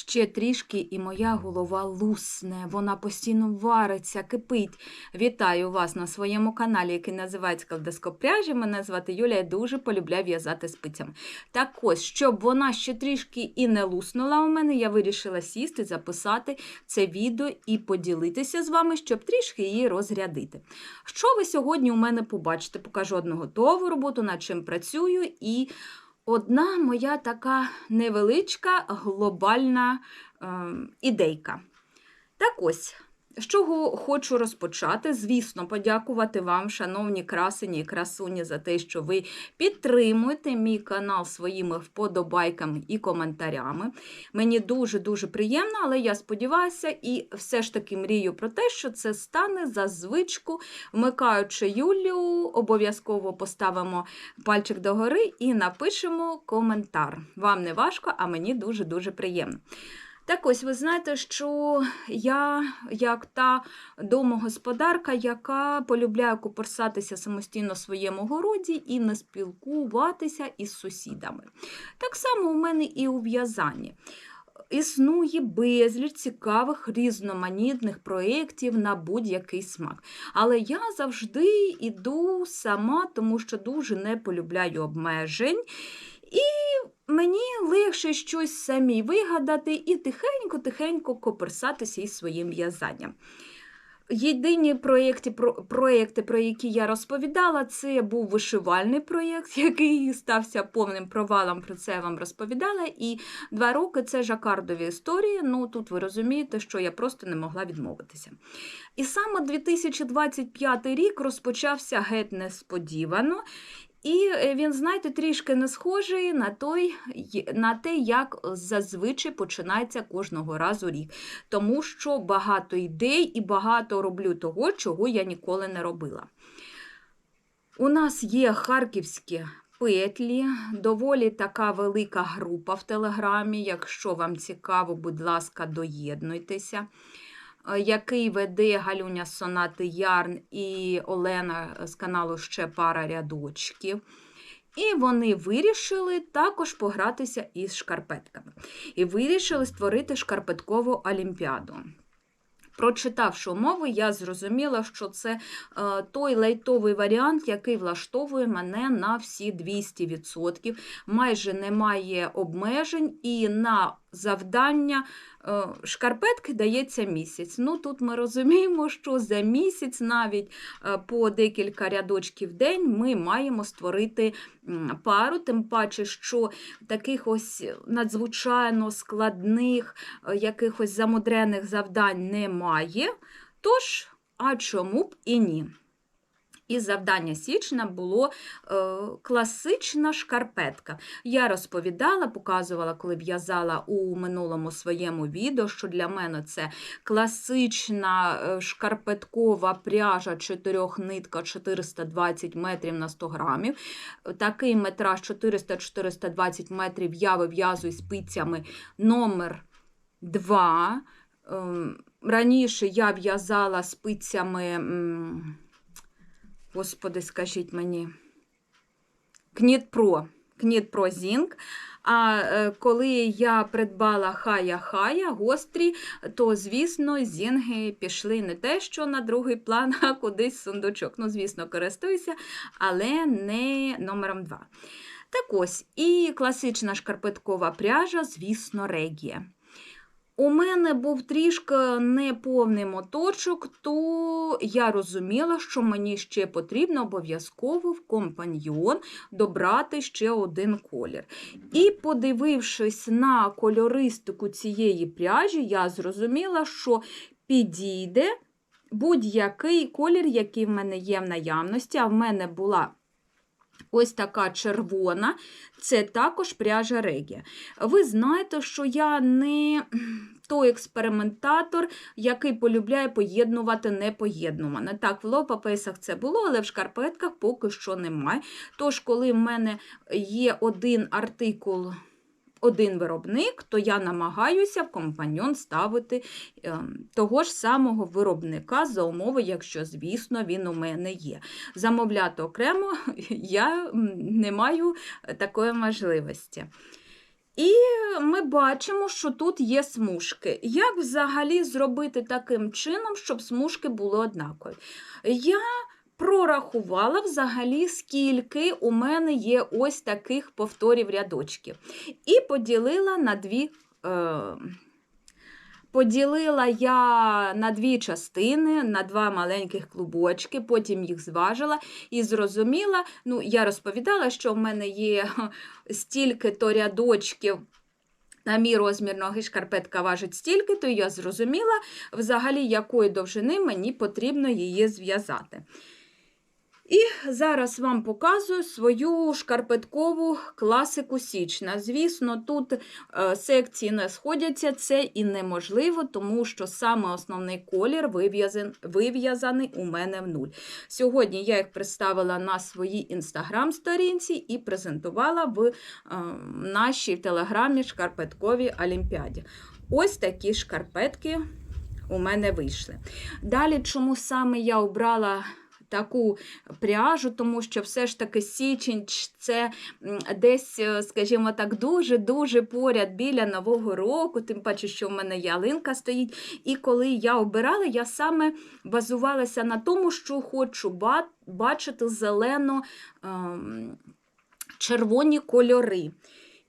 Ще трішки, і моя голова лусне, вона постійно вариться, кипить. Вітаю вас на своєму каналі, який називається Калдескоп пряжі. Мене звати Юля, я дуже полюбляю в'язати спицями. Так ось, щоб вона ще трішки і не луснула у мене, я вирішила сісти, записати це відео і поділитися з вами, щоб трішки її розрядити. Що ви сьогодні у мене побачите? Покажу одну готову роботу, над чим працюю, і одна моя така невеличка глобальна е, ідейка. Так ось, з чого хочу розпочати. Звісно, подякувати вам, шановні красені і красуні, за те, що ви підтримуєте мій канал своїми вподобайками і коментарями. Мені дуже-дуже приємно, але я сподіваюся і все ж таки мрію про те, що це стане за звичку. Вмикаючи Юлю, обов'язково поставимо пальчик догори і напишемо коментар. Вам не важко, а мені дуже-дуже приємно. Так ось ви знаєте, що я, як та домогосподарка, яка полюбляє купорсатися самостійно в своєму городі і не спілкуватися із сусідами. Так само у мене і у в'язанні. Існує безліч цікавих різноманітних проєктів на будь-який смак. Але я завжди йду сама, тому що дуже не полюбляю обмежень. І мені легше щось самі вигадати і тихенько-тихенько коперсатися із своїм в'язанням. Єдині проєкти, про, проєкти, про які я розповідала, це був вишивальний проєкт, який стався повним провалом, про це я вам розповідала. І два роки це жакардові історії. Ну тут ви розумієте, що я просто не могла відмовитися. І саме 2025 рік розпочався геть несподівано. І він, знаєте, трішки не схожий на той, на те, як зазвичай починається кожного разу рік. Тому що багато ідей і багато роблю того, чого я ніколи не робила. У нас є харківські петлі, доволі така велика група в Телеграмі. Якщо вам цікаво, будь ласка, доєднуйтеся який веде Галюня Сонати Ярн і Олена з каналу Ще пара рядочків. І вони вирішили також погратися із шкарпетками. І вирішили створити шкарпеткову олімпіаду. Прочитавши умови, я зрозуміла, що це е, той лайтовий варіант, який влаштовує мене на всі 200%. Майже немає обмежень, і на завдання е, шкарпетки дається місяць. Ну, Тут ми розуміємо, що за місяць, навіть е, по декілька рядочків в день, ми маємо створити пару, тим паче, що таких ось надзвичайно складних, е, якихось замудрених завдань немає. Тож, а чому б і ні? І завдання січня було е, класична шкарпетка. Я розповідала, показувала, коли в'язала у минулому своєму відео, що для мене це класична е, шкарпеткова пряжа 4 нитка 420 метрів на 100 грамів. Такий метраж 400-420 метрів я вив'язую спицями номер 2. Е, раніше я в'язала спицями. Господи, скажіть мені, Кнітпро, Кнітпро Зінк. А е, коли я придбала хая-хая гострі, то, звісно, зінги пішли не те, що на другий план, а кудись сундучок. Ну, звісно, користуюся, але не номером 2. Так ось, і класична шкарпеткова пряжа, звісно, регія. У мене був трішки неповний моточок, то я розуміла, що мені ще потрібно обов'язково в компаньйон добрати ще один колір. І, подивившись на кольористику цієї пряжі, я зрозуміла, що підійде будь-який колір, який в мене є в наявності, а в мене була. Ось така червона, це також пряжа регія. Ви знаєте, що я не той експериментатор, який полюбляє поєднувати непоєднуване. Так, в лопапесах це було, але в шкарпетках поки що немає. Тож, коли в мене є один артикул один виробник, то я намагаюся в компаньон ставити ем, того ж самого виробника за умови, якщо, звісно, він у мене є. Замовляти окремо я не маю такої можливості. І ми бачимо, що тут є смужки. Як взагалі зробити таким чином, щоб смужки були однакові? Я прорахувала взагалі, скільки у мене є ось таких повторів рядочків. І поділила на дві. Е, Поділила я на дві частини, на два маленьких клубочки, потім їх зважила і зрозуміла, ну, я розповідала, що в мене є стільки-то рядочків. На мій розмір ноги шкарпетка важить стільки, то я зрозуміла, взагалі, якої довжини мені потрібно її зв'язати. І зараз вам показую свою шкарпеткову класику січна. Звісно, тут е, секції не сходяться, це і неможливо, тому що саме основний колір вив'язаний у мене в нуль. Сьогодні я їх представила на своїй інстаграм-сторінці і презентувала в е, нашій телеграмі шкарпетковій олімпіаді. Ось такі шкарпетки у мене вийшли. Далі, чому саме я обрала таку пряжу, тому що все ж таки січень це десь, е, скажімо так, дуже-дуже поряд біля Нового року, тим паче, що в мене ялинка стоїть. І коли я обирала, я саме базувалася на тому, що хочу бачити зелено ем, червоні кольори.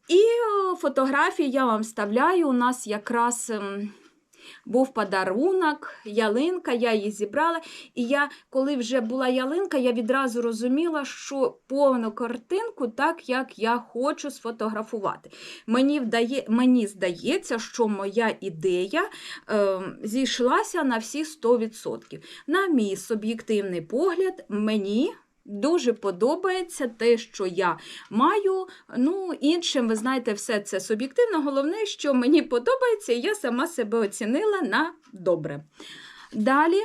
І е, фотографії я вам вставляю, у нас якраз. Був подарунок, ялинка, я її зібрала. І я, коли вже була ялинка, я відразу розуміла, що повну картинку, так як я хочу сфотографувати. Мені вдає, мені здається, що моя ідея е, зійшлася на всі 100%. На мій суб'єктивний погляд, мені. Дуже подобається те, що я маю. Ну, іншим, ви знаєте, все це суб'єктивно. Головне, що мені подобається, і я сама себе оцінила на добре. Далі,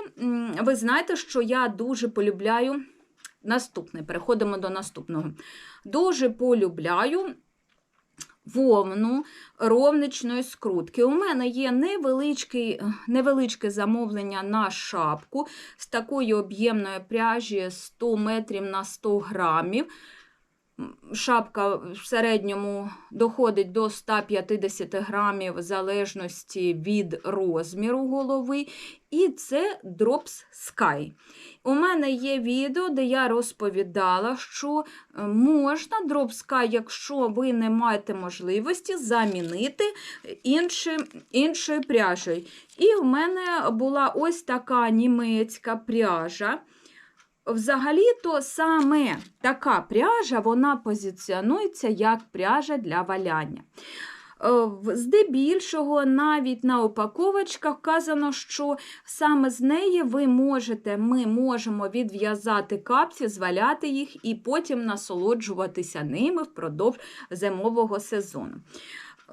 ви знаєте, що я дуже полюбляю наступне, переходимо до наступного. Дуже полюбляю вовну ровничної скрутки. У мене є невеличке замовлення на шапку з такої об'ємної пряжі 100 метрів на 100 грамів. Шапка в середньому доходить до 150 грамів в залежності від розміру голови. І це Drops Sky. У мене є відео, де я розповідала, що е, можна Drops Sky, якщо ви не маєте можливості, замінити інші, іншою пряжею. І в мене була ось така німецька пряжа. Взагалі-то саме така пряжа вона позиціонується як пряжа для валяння. Е, здебільшого, навіть на упаковочках вказано, що саме з неї ви можете, ми можемо відв'язати капці, зваляти їх і потім насолоджуватися ними впродовж зимового сезону.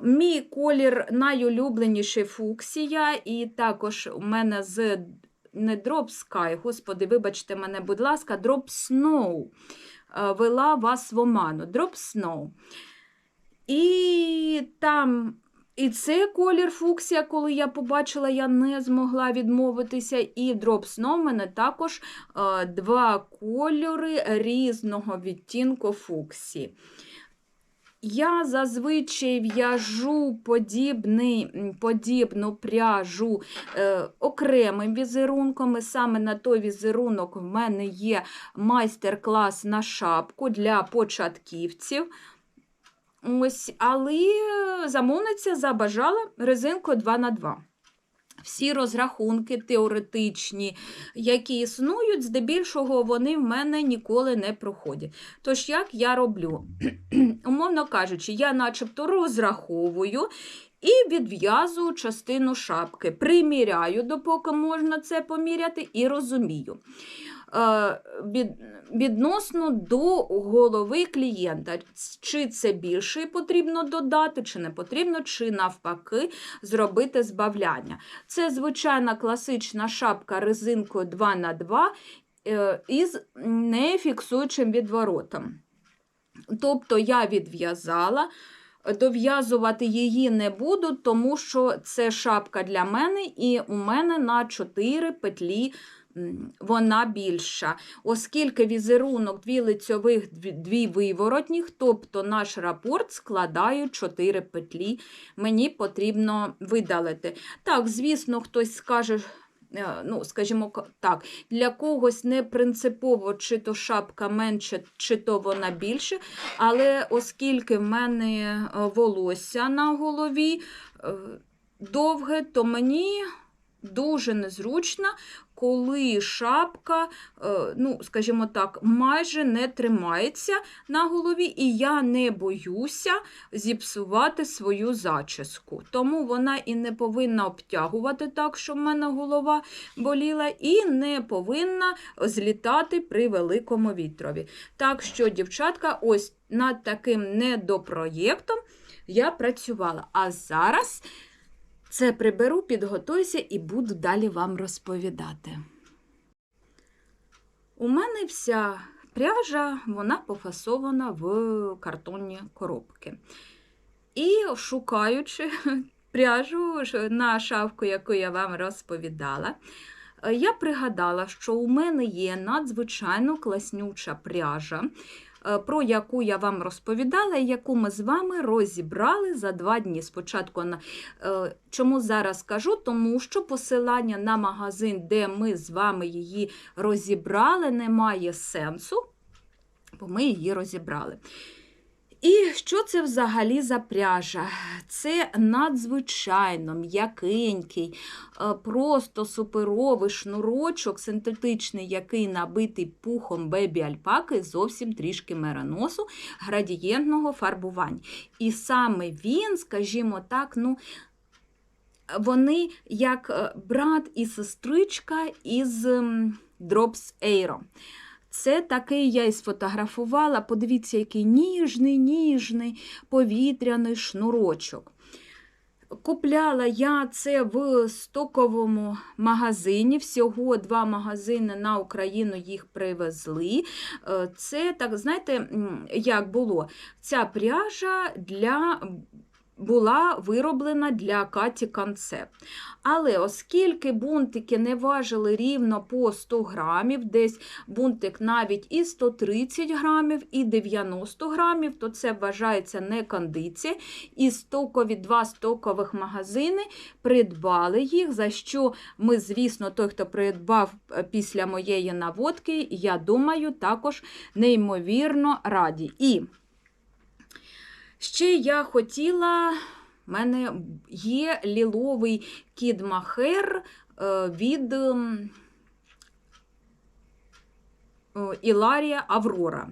Мій колір найулюбленіший фуксія, і також у мене з не Drop Sky, господи, вибачте мене, будь ласка, Drop Snow е, вела вас в оману. Drop Snow. І там. І це колір фуксія, коли я побачила, я не змогла відмовитися. І Drop Snow в мене також е, два кольори різного відтінку фуксі. Я зазвичай в'яжу подібну пряжу е, окремим візерунком. І Саме на той візерунок в мене є майстер-клас на шапку для початківців. Ось, Але замовниця забажала резинку 2х2. Всі розрахунки теоретичні, які існують, здебільшого вони в мене ніколи не проходять. Тож, як я роблю? Умовно кажучи, я начебто розраховую і відв'язую частину шапки. Приміряю, допоки можна це поміряти, і розумію. Е, від, відносно до голови клієнта, чи це більше потрібно додати, чи не потрібно, чи навпаки зробити збавляння. Це звичайна класична шапка резинкою 2х2 е, із нефіксуючим відворотом. Тобто я відв'язала. Дов'язувати її не буду, тому що це шапка для мене, і у мене на 4 петлі вона більша, оскільки візерунок дві лицьових, дві- виворотніх, тобто наш рапорт складає 4 петлі, мені потрібно видалити. Так, звісно, хтось скаже, е, ну, скажімо так, для когось не принципово, чи то шапка менше, чи то вона більше, але оскільки в мене е, волосся на голові е, довге, то мені дуже незручно, коли шапка, е, ну, скажімо так, майже не тримається на голові, і я не боюся зіпсувати свою зачіску. Тому вона і не повинна обтягувати так, щоб в мене голова боліла, і не повинна злітати при великому вітрові. Так що, дівчатка, ось над таким недопроєктом я працювала. А зараз це приберу, підготуюся і буду далі вам розповідати. У мене вся пряжа, вона пофасована в картонні коробки. І шукаючи пряжу на шавку, яку я вам розповідала, е, я пригадала, що у мене є надзвичайно класнюча пряжа, про яку я вам розповідала, яку ми з вами розібрали за два дні. Спочатку на Е, Чому зараз кажу? Тому що посилання на магазин, де ми з вами її розібрали, не має сенсу, бо ми її розібрали. І що це взагалі за пряжа? Це надзвичайно м'якенький, е, просто суперовий шнурочок синтетичний, який набитий пухом бебі альпаки, зовсім трішки мероносу градієнтного фарбування. І саме він, скажімо так, ну, вони як е, брат і сестричка із Drops Aero. Це такий я і сфотографувала. Подивіться, який ніжний, ніжний повітряний шнурочок. Купляла я це в стоковому магазині. Всього два магазини на Україну їх привезли. Е, Це, так, знаєте, як було? Ця пряжа для. Була вироблена для Каті Концепт. Але оскільки бунтики не важили рівно по 100 грамів, десь бунтик навіть і 130 грамів, і 90 грамів, то це вважається не кондиція. І стокові два стокових магазини придбали їх, за що ми, звісно, той, хто придбав е, після моєї наводки, я думаю, також неймовірно раді. І Ще я хотіла, в мене є ліловий кідмахер е, від Іларія Аврора.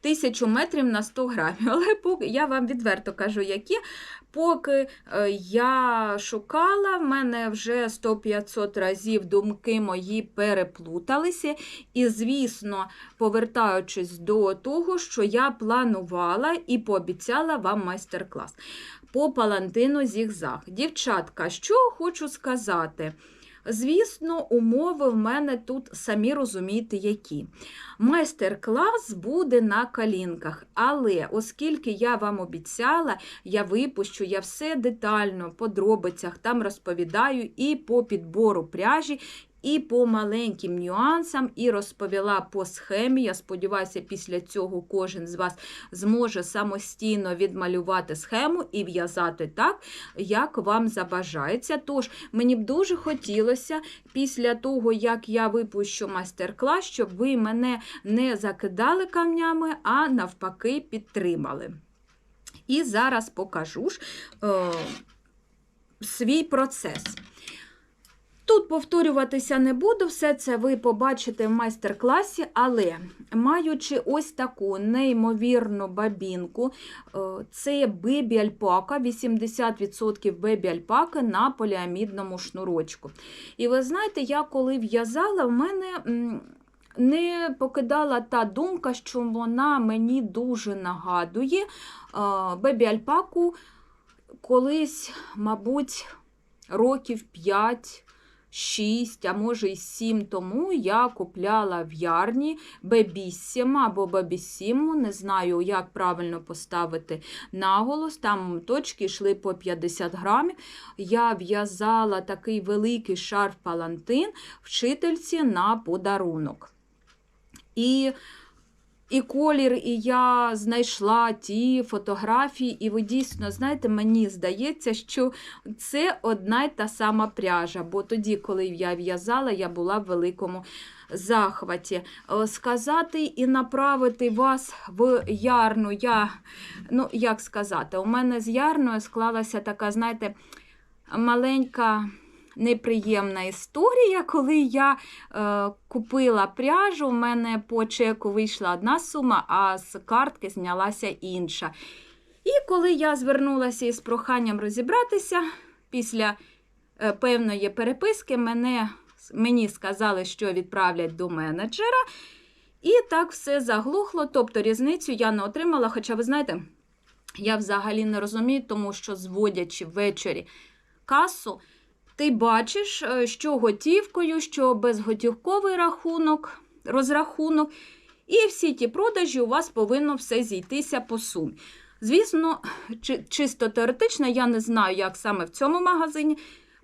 Тисячу метрів на 100 грамів. Але я вам відверто кажу, які. Поки е, я шукала, в мене вже 100-500 разів думки мої переплуталися. І, звісно, повертаючись до того, що я планувала і пообіцяла вам майстер-клас по палантину зігзаг. Дівчатка, що хочу сказати. Звісно, умови в мене тут самі розумієте, які. Майстер-клас буде на калінках, але оскільки я вам обіцяла, я випущу, я все детально, по дробицях там розповідаю і по підбору пряжі, і по маленьким нюансам, і розповіла по схемі. Я сподіваюся, після цього кожен з вас зможе самостійно відмалювати схему і в'язати так, як вам забажається. Тож, мені б дуже хотілося після того, як я випущу майстер-клас, щоб ви мене не закидали камнями, а навпаки підтримали. І зараз покажу ж е, свій процес. Тут повторюватися не буду, все це ви побачите в майстер-класі, але маючи ось таку неймовірну бабінку, е, це бебі альпака, 80% бебі альпаки на поліамідному шнурочку. І ви знаєте, я коли в'язала, в мене. Не покидала та думка, що вона мені дуже нагадує е, бебі альпаку колись, мабуть, років 5 6, а може й 7 тому я купляла в ярні бебіссіма або бабісіму, не знаю, як правильно поставити наголос. Там точки йшли по 50 грамів. Я в'язала такий великий шарф палантин вчительці на подарунок. І і колір, і я знайшла ті фотографії, і ви дійсно, знаєте, мені здається, що це одна й та сама пряжа, бо тоді, коли я в'язала, я була в великому захваті. Е, Сказати і направити вас в ярну, я, ну, як сказати, у мене з ярною склалася така, знаєте, маленька неприємна історія, коли я е, купила пряжу, у мене по чеку вийшла одна сума, а з картки знялася інша. І коли я звернулася із проханням розібратися, після е, певної переписки мене, мені сказали, що відправлять до менеджера. І так все заглухло, тобто різницю я не отримала. Хоча, ви знаєте, я взагалі не розумію, тому що зводячи ввечері касу, ти бачиш, е, що готівкою, що безготівковий рахунок, розрахунок, і всі ті продажі у вас повинно все зійтися по сумі. Звісно, чисто теоретично, я не знаю, як саме в цьому магазині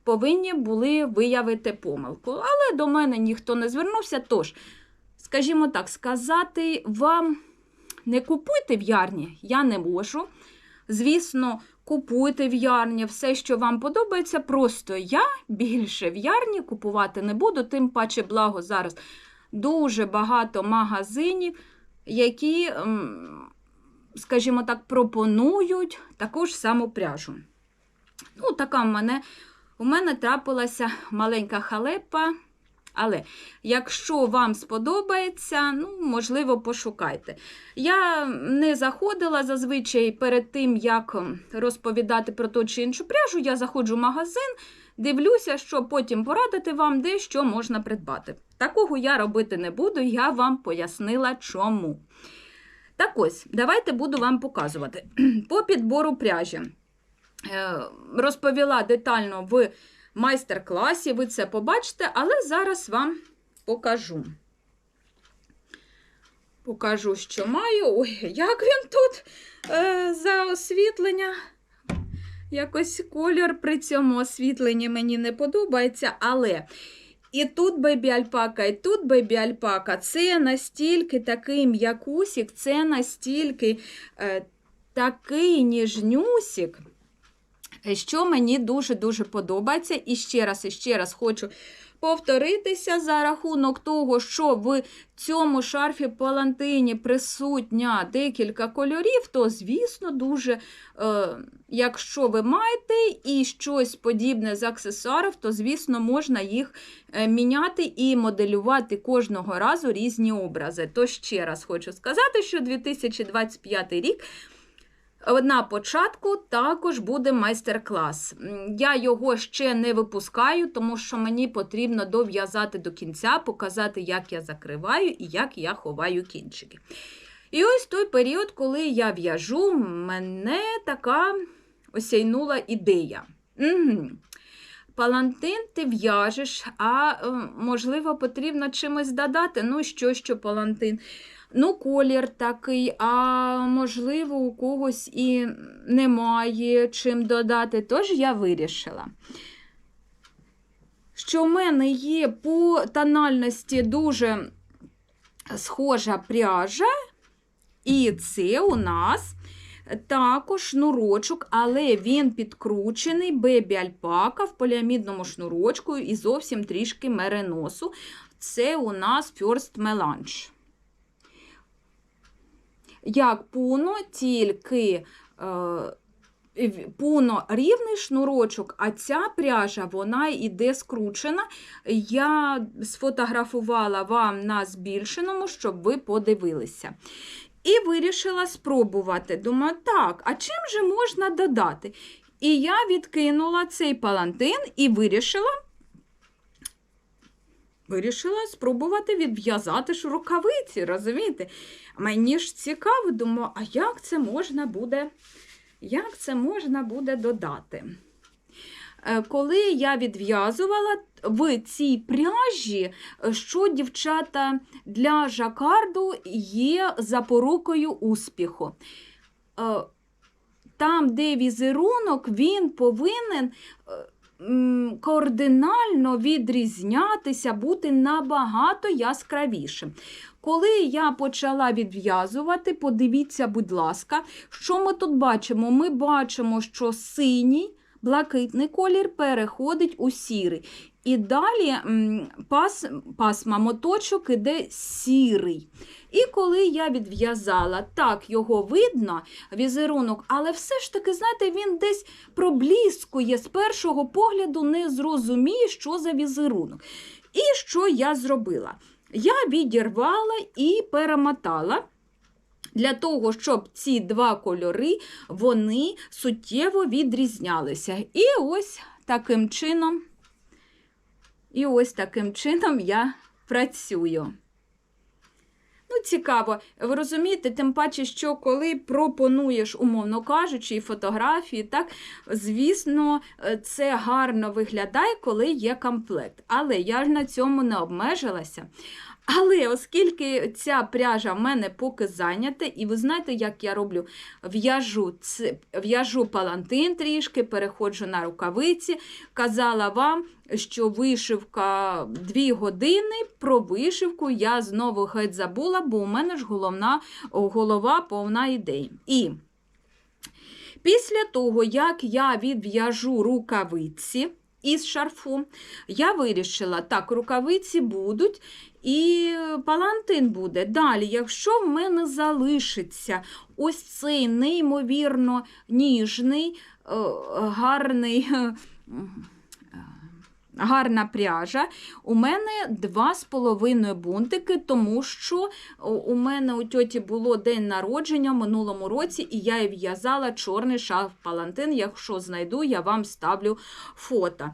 повинні були виявити помилку. Але до мене ніхто не звернувся. Тож, скажімо так, сказати вам не купуйте в ярні я не можу. Звісно, купуйте в ярні все, що вам подобається. Просто я більше в ярні купувати не буду, тим паче, благо зараз дуже багато магазинів, які, ем, скажімо так, пропонують таку ж саму пряжу. Ну, така в мене, у мене трапилася маленька халепа. Але якщо вам сподобається, ну, можливо, пошукайте. Я не заходила зазвичай перед тим, як розповідати про ту чи іншу пряжу, я заходжу в магазин, дивлюся, що потім порадити вам, де що можна придбати. Такого я робити не буду, я вам пояснила чому. Так ось, давайте буду вам показувати. По підбору пряжі. Е, Розповіла детально в майстер-класі, ви це побачите, але зараз вам покажу. Покажу, що маю. Ой, як він тут е, за освітлення. Якось колір при цьому освітленні мені не подобається, але і тут бейбі альпака, і тут бейбі альпака. Це настільки такий м'якусік, це настільки е, такий ніжнюсік що мені дуже-дуже подобається. І ще раз, і ще раз хочу повторитися за рахунок того, що в цьому шарфі палантині присутня декілька кольорів, то, звісно, дуже, е, якщо ви маєте і щось подібне з аксесуарів, то, звісно, можна їх е, міняти і моделювати кожного разу різні образи. То ще раз хочу сказати, що 2025 рік. На початку також буде майстер-клас. Я його ще не випускаю, тому що мені потрібно дов'язати до кінця, показати, як я закриваю і як я ховаю кінчики. І ось той період, коли я в'яжу, мене така осяйнула ідея. Угу. Палантин ти в'яжеш, а е, можливо, потрібно чимось додати. Ну, що, що палантин. Ну, колір такий, а можливо, у когось і немає чим додати. Тож я вирішила, що в мене є по тональності дуже схожа пряжа, і це у нас також шнурочок, але він підкручений, бебі альпака в поліамідному шнурочку і зовсім трішки мереносу. Це у нас First Melange як пуно, тільки е, пуно рівний шнурочок, а ця пряжа вона йде скручена. Я сфотографувала вам на збільшеному, щоб ви подивилися. І вирішила спробувати. Думаю, так, а чим же можна додати? І я відкинула цей палантин і вирішила. Вирішила спробувати відв'язати ж рукавиці, розумієте? Мені ж цікаво, думаю, а як це можна буде, як це можна буде додати? е, коли я відв'язувала в цій пряжі, е, що дівчата для жакарду є запорукою успіху. Е, Там, де візерунок, він повинен координально відрізнятися, бути набагато яскравішим. Коли я почала відв'язувати, подивіться, будь ласка, що ми тут бачимо? Ми бачимо, що синій, блакитний колір переходить у сірий. І далі пас, пасма моточок іде сірий. І коли я відв'язала, так його видно, візерунок, але все ж таки, знаєте, він десь пробліскує з першого погляду, не зрозуміє, що за візерунок. І що я зробила? Я відірвала і перемотала. Для того, щоб ці два кольори вони суттєво відрізнялися. І ось таким чином, і ось таким чином я працюю. Ну, цікаво, ви розумієте, тим паче, що коли пропонуєш, умовно кажучи, і фотографії, так, звісно, е, це гарно виглядає, коли є комплект. Але я ж на цьому не обмежилася. Але оскільки ця пряжа в мене поки зайнята, і ви знаєте, як я роблю? В'яжу в'яжу палантин трішки, переходжу на рукавиці. Казала вам, що вишивка 2 години, про вишивку я знову геть забула, бо у мене ж головна, голова повна ідей. І після того, як я відв'яжу рукавиці із шарфу, я вирішила, так, рукавиці будуть. І палантин буде. Далі, якщо в мене залишиться ось цей неймовірно ніжний, е, гарний, е, гарна пряжа, у мене два з половиною бунтики, тому що у мене у тьоті було день народження в минулому році, і я їй в'язала чорний шарф палантин. Якщо знайду, я вам ставлю фото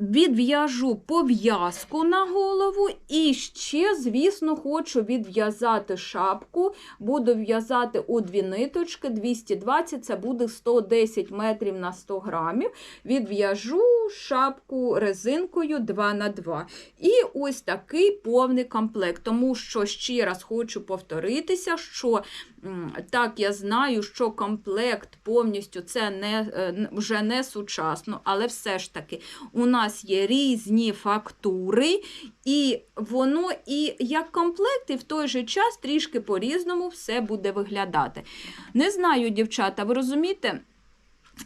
відв'яжу пов'язку на голову і ще, звісно, хочу відв'язати шапку. Буду в'язати у дві ниточки, 220, це буде 110 метрів на 100 грамів. Відв'яжу шапку резинкою 2 на 2 І ось такий повний комплект. Тому що ще раз хочу повторитися, що так я знаю, що комплект повністю це не, е, вже не сучасно, але все ж таки у нас є різні фактури, і воно і як комплект, і в той же час трішки по-різному все буде виглядати. Не знаю, дівчата, ви розумієте?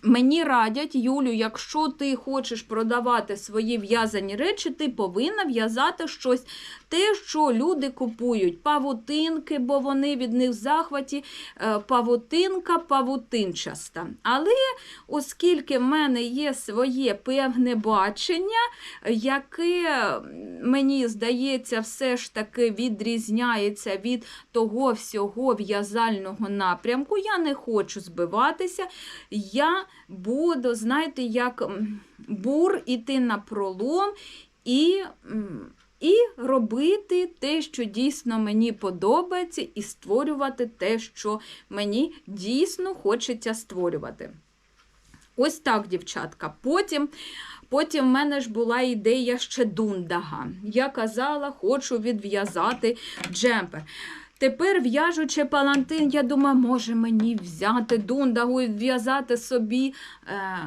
Мені радять, Юлю, якщо ти хочеш продавати свої в'язані речі, ти повинна в'язати щось, те, що люди купують. Павутинки, бо вони від них в захваті, е, павутинка павутинчаста. Але оскільки в мене є своє певне бачення, яке, мені здається, все ж таки відрізняється від того всього в'язального напрямку, я не хочу збиватися. Я буду, знаєте, як бур іти на пролом і. і робити те, що дійсно мені подобається, і створювати те, що мені дійсно хочеться створювати. Ось так, дівчатка. Потім, потім в мене ж була ідея ще дундага. Я казала, хочу відв'язати джемпер. Тепер, в'яжучи палантин, я думаю, може мені взяти дундагу і в'язати собі е,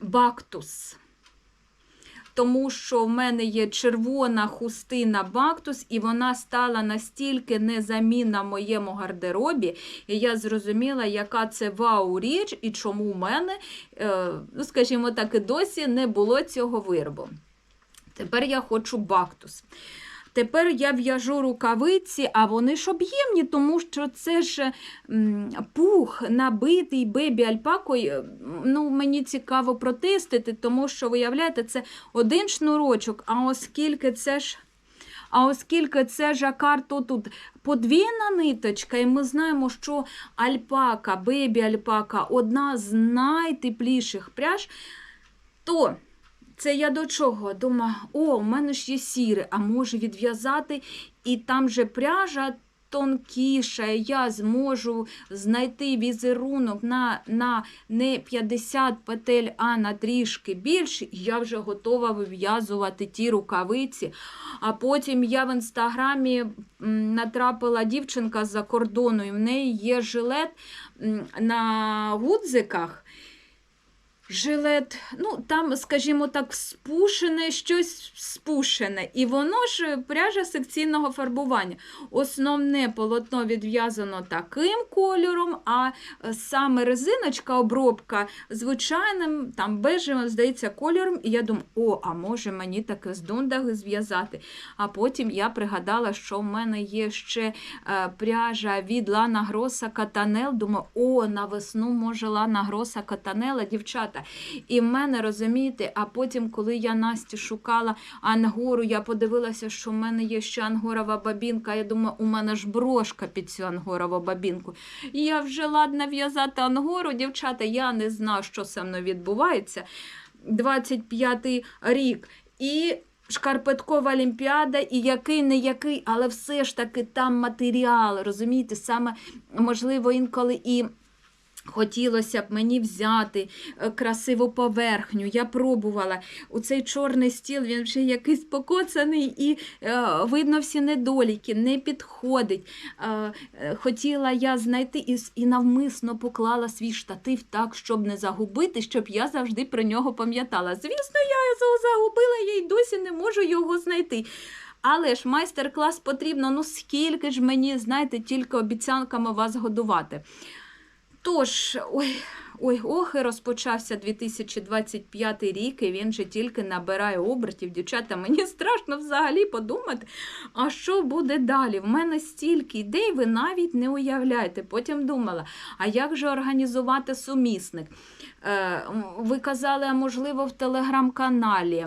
бактус. Тому що в мене є червона хустина бактус, і вона стала настільки незамінна в моєму гардеробі, і я зрозуміла, яка це вау-річ, і чому в мене, е, ну, скажімо так, і досі не було цього виробу. Тепер я хочу бактус. Тепер я в'яжу рукавиці, а вони ж об'ємні, тому що це ж пух набитий бебі альпакою. Ну, мені цікаво протестити, тому що, виявляєте, це один шнурочок, а оскільки це ж. А оскільки це жакар, то тут подвійна ниточка, і ми знаємо, що альпака, бебі альпака одна з найтепліших пряж, то це я до чого? Думаю, о, у мене ж є сіре, а може відв'язати, і там же пряжа тонкіше, я зможу знайти візерунок на, на не 50 петель, а на трішки більше, я вже готова вив'язувати ті рукавиці. А потім я в інстаграмі натрапила дівчинка з-за кордону, і в неї є жилет на гудзиках. Жилет, ну там, скажімо так, спушене, щось спушене. І воно ж пряжа секційного фарбування. Основне полотно відв'язано таким кольором, а е, саме резиночка, обробка звичайним, там бежевим, здається, кольором. І я думаю, о, а може мені таке з дундаги зв'язати. А потім я пригадала, що в мене є ще е, пряжа від Лана Гроса Катанел. Думаю, о, на весну може Лана Гроса Катанела, дівчата. І в мене, розумієте, а потім, коли я Насті шукала ангору, я подивилася, що в мене є ще ангорова бабінка. Я думаю, у мене ж брошка під цю ангорову бабінку. І я вже ладна в'язати ангору, дівчата, я не знаю, що со мною відбувається. 25-й рік. І Шкарпеткова олімпіада, і який не який, але все ж таки там матеріал, розумієте, саме можливо інколи і. Хотілося б мені взяти е, красиву поверхню. Я пробувала. У цей чорний стіл він вже якийсь покоцаний і е, видно всі недоліки, не підходить. Е, хотіла я знайти і, і навмисно поклала свій штатив так, щоб не загубити, щоб я завжди про нього пам'ятала. Звісно, я його загубила, я й досі не можу його знайти. Але ж майстер-клас потрібно, ну скільки ж мені, знаєте, тільки обіцянками вас годувати. Тож, ой, ой, ох, і розпочався 2025 рік, і він же тільки набирає обертів. Дівчата, мені страшно взагалі подумати, а що буде далі? В мене стільки ідей, ви навіть не уявляєте. Потім думала, а як же організувати сумісник? Е, ви казали, а можливо, в телеграм-каналі.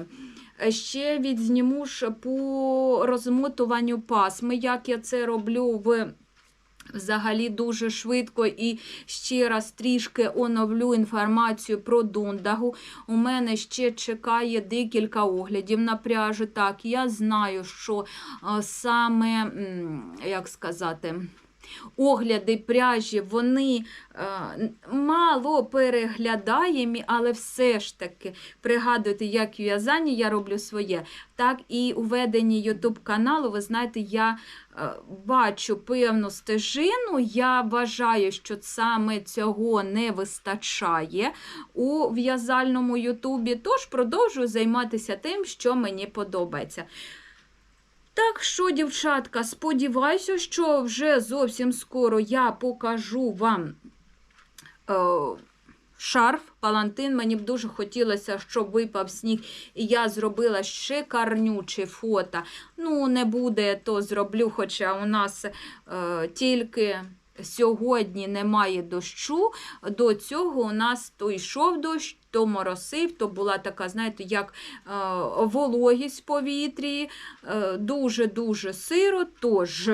Е, Ще відзніму ж по розмотуванню пасми, як я це роблю в взагалі дуже швидко і ще раз трішки оновлю інформацію про дундагу. У мене ще чекає декілька оглядів на пряжу. Так, я знаю, що е, саме, як сказати, Огляди пряжі, вони е, мало переглядаємі, але все ж таки пригадуйте, як в в'язанні я роблю своє, так і у веденні YouTube каналу, ви знаєте, я е, бачу певну стежину. Я вважаю, що саме цього не вистачає у в'язальному Ютубі, тож продовжую займатися тим, що мені подобається. Так що, дівчатка, сподіваюся, що вже зовсім скоро я покажу вам е, шарф, палантин. Мені б дуже хотілося, щоб випав сніг, і я зробила ще карнюче фото. Ну, не буде, то зроблю, хоча у нас е, тільки. Сьогодні немає дощу. До цього у нас то йшов дощ, то моросив, то була така, знаєте, як е, вологість в повітрі, е, дуже-дуже сиро. Тож,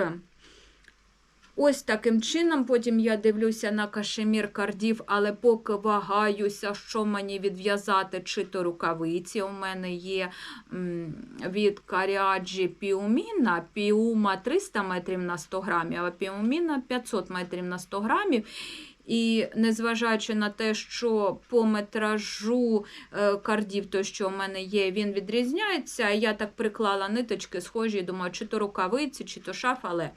ось таким чином, потім я дивлюся на кашемір кардів, але поки вагаюся, що мені відв'язати, чи то рукавиці. У мене є від каряджі піуміна, піума 300 метрів на 100 грамів, а піуміна 500 метрів на 100 грамів. І незважаючи на те, що по метражу е, кардів, то що в мене є, він відрізняється. Я так приклала ниточки схожі, думаю, чи то рукавиці, чи то шаф, але.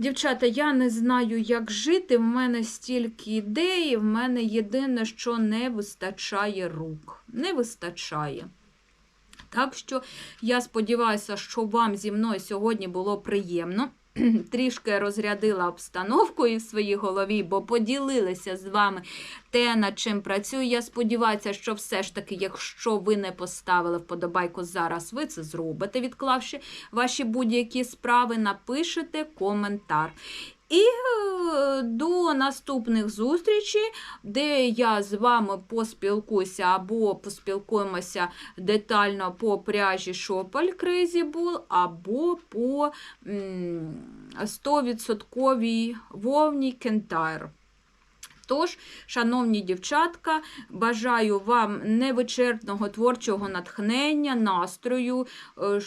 Дівчата, я не знаю, як жити. В мене стільки ідей, в мене єдине, що не вистачає рук. Не вистачає. Так що я сподіваюся, що вам зі мною сьогодні було приємно. Трішки розрядила обстановку і в своїй голові, бо поділилися з вами те, над чим працюю. Я сподіваюся, що все ж таки, якщо ви не поставили вподобайку зараз, ви це зробите, відклавши ваші будь-які справи, напишете коментар. І е, до наступних зустрічей, де я з вами поспілкуюся або поспілкуємося детально по пряжі Шопаль Crazy Bull, або по м, 100% вовні Кентайр. Тож, шановні дівчатка, бажаю вам невичерпного творчого натхнення, настрою, е,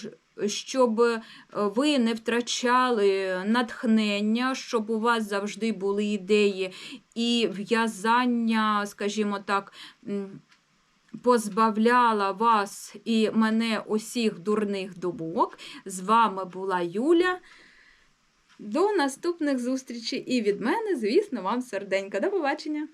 щоб е, ви не втрачали натхнення, щоб у вас завжди були ідеї і в'язання, скажімо так, позбавляла вас і мене усіх дурних думок. З вами була Юля. До наступних зустрічей. І від мене, звісно, вам серденька. До побачення!